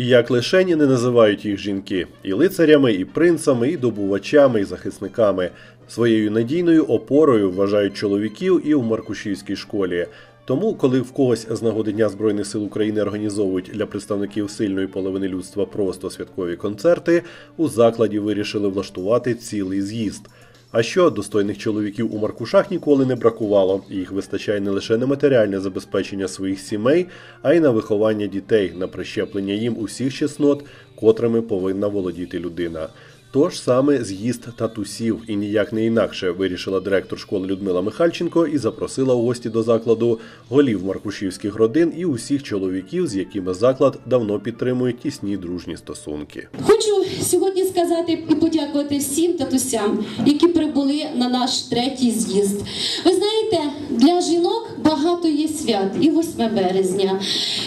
І як лишені не називають їх жінки і лицарями, і принцами, і добувачами, і захисниками. Своєю надійною опорою вважають чоловіків і у Маркушівській школі. Тому, коли в когось з нагоди Дня Збройних сил України організовують для представників сильної половини людства просто святкові концерти, у закладі вирішили влаштувати цілий з'їзд. А що достойних чоловіків у Маркушах ніколи не бракувало, їх вистачає не лише на матеріальне забезпечення своїх сімей, а й на виховання дітей, на прищеплення їм усіх чеснот, котрими повинна володіти людина. Тож саме з'їзд татусів і ніяк не інакше вирішила директор школи Людмила Михальченко і запросила у гості до закладу голів маркушівських родин і усіх чоловіків, з якими заклад давно підтримує тісні дружні стосунки. Хочу сьогодні сказати і подякувати всім татусям, які прибули на наш третій з'їзд. Ви знаєте, для жінок багато є свят, і 8 березня,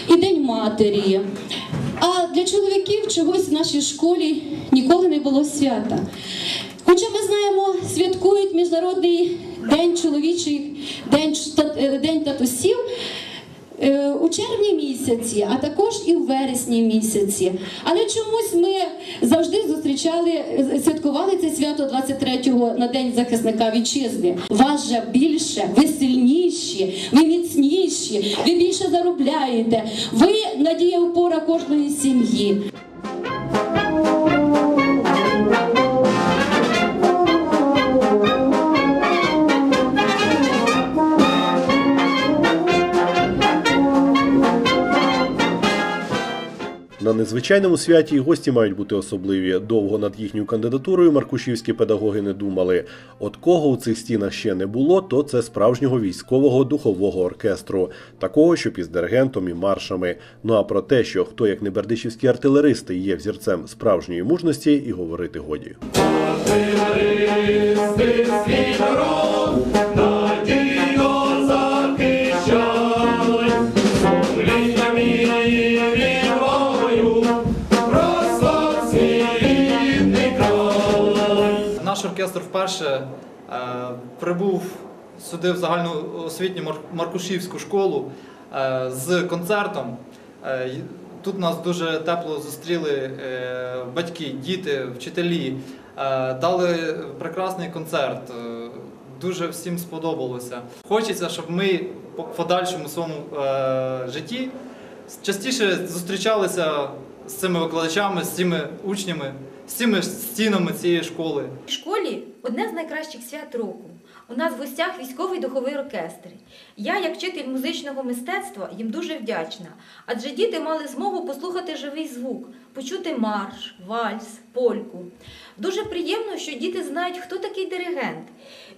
і День матері. А для чоловіків чогось в нашій школі ніколи не було свята. Хоча ми знаємо, святкують Міжнародний день чоловічих, день, е, день татусів. Е, у червні місяці, а також і в вересні місяці. Але чомусь ми завжди зустрічали, святкували це свято 23-го на День захисника вітчизни. Вас же більше, ви сильніші, ви міцніші, ви більше заробляєте. Ви надія опора кожної сім'ї. На незвичайному святі і гості мають бути особливі. Довго над їхньою кандидатурою маркушівські педагоги не думали. От кого у цих стінах ще не було, то це справжнього військового духового оркестру, такого, що із диригентом і маршами. Ну а про те, що хто як не бердичівські артилеристи є взірцем справжньої мужності, і говорити годі. Наш оркестр вперше е, прибув сюди в загальну освітню Маркушівську школу е, з концертом. Е, Тут нас дуже тепло зустріли батьки, діти, вчителі. Дали прекрасний концерт. Дуже всім сподобалося. Хочеться, щоб ми по подальшому своєму житті частіше зустрічалися з цими викладачами, з цими учнями, з цими стінами цієї школи. В школі одне з найкращих свят року. У нас в гостях військовий духовий оркестр. Я, як вчитель музичного мистецтва, їм дуже вдячна, адже діти мали змогу послухати живий звук, почути марш, вальс, польку. Дуже приємно, що діти знають, хто такий диригент.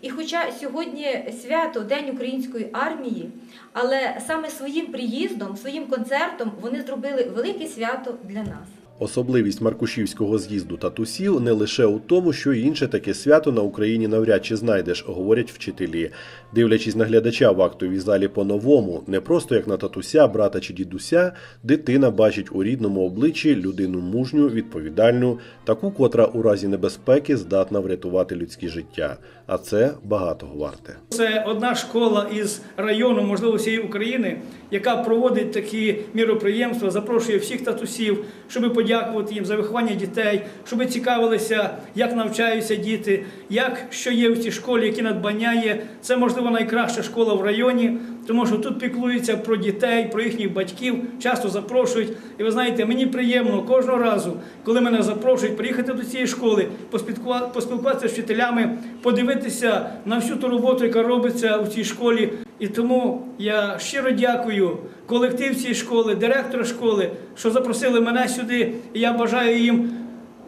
І хоча сьогодні свято День української армії, але саме своїм приїздом, своїм концертом вони зробили велике свято для нас. Особливість Маркушівського з'їзду татусів не лише у тому, що інше таке свято на Україні навряд чи знайдеш, говорять вчителі. Дивлячись на глядача в актовій залі по-новому, не просто як на татуся, брата чи дідуся, дитина бачить у рідному обличчі людину мужню, відповідальну, таку, котра у разі небезпеки здатна врятувати людське життя. А це багатого варте. Це одна школа із району, можливо, всієї України, яка проводить такі міроприємства, запрошує всіх татусів, щоб подякувати їм за виховання дітей, щоб цікавилися, як навчаються діти, як що є в цій школі, які надбання є. Це можливо найкраща школа в районі, тому що тут піклуються про дітей, про їхніх батьків, часто запрошують. І ви знаєте, мені приємно кожного разу, коли мене запрошують приїхати до цієї школи, поспілкува- поспілкуватися з вчителями, подивитися на всю ту роботу, яка робиться у цій школі. І тому я щиро дякую колектив цієї школи, директора школи, що запросили мене сюди. І я бажаю їм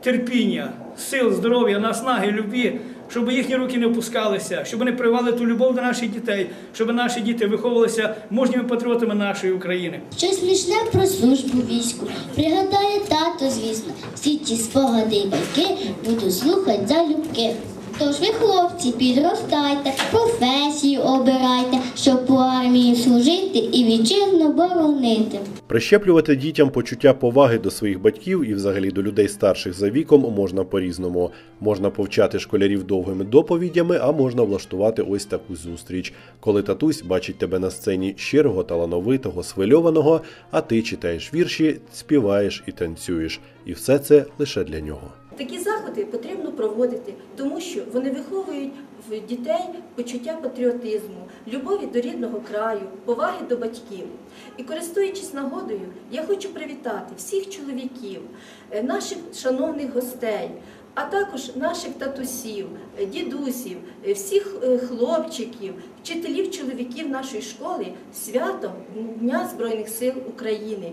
терпіння, сил, здоров'я, наснаги, любві, щоб їхні руки не опускалися, щоб вони привали ту любов до наших дітей, щоб наші діти виховувалися мужніми патріотами нашої України. Щось смішне про службу війську. Пригадає тато, звісно, всі ті спогади й байки буду слухать залюбки. Тож ви, хлопці, підростайте, професію обирайте, щоб по армії служити і вітчизну боронити. Прищеплювати дітям почуття поваги до своїх батьків і взагалі до людей старших за віком можна по-різному. Можна повчати школярів довгими доповідями, а можна влаштувати ось таку зустріч, коли татусь бачить тебе на сцені щирого, талановитого, свильованого, а ти читаєш вірші, співаєш і танцюєш. І все це лише для нього. Такі заходи потрібно проводити, тому що вони виховують в дітей почуття патріотизму, любові до рідного краю, поваги до батьків. І користуючись нагодою, я хочу привітати всіх чоловіків, е, наших шановних гостей, а також наших татусів, е, дідусів, е, всіх хлопчиків, вчителів чоловіків нашої школи святом Дня Збройних сил України.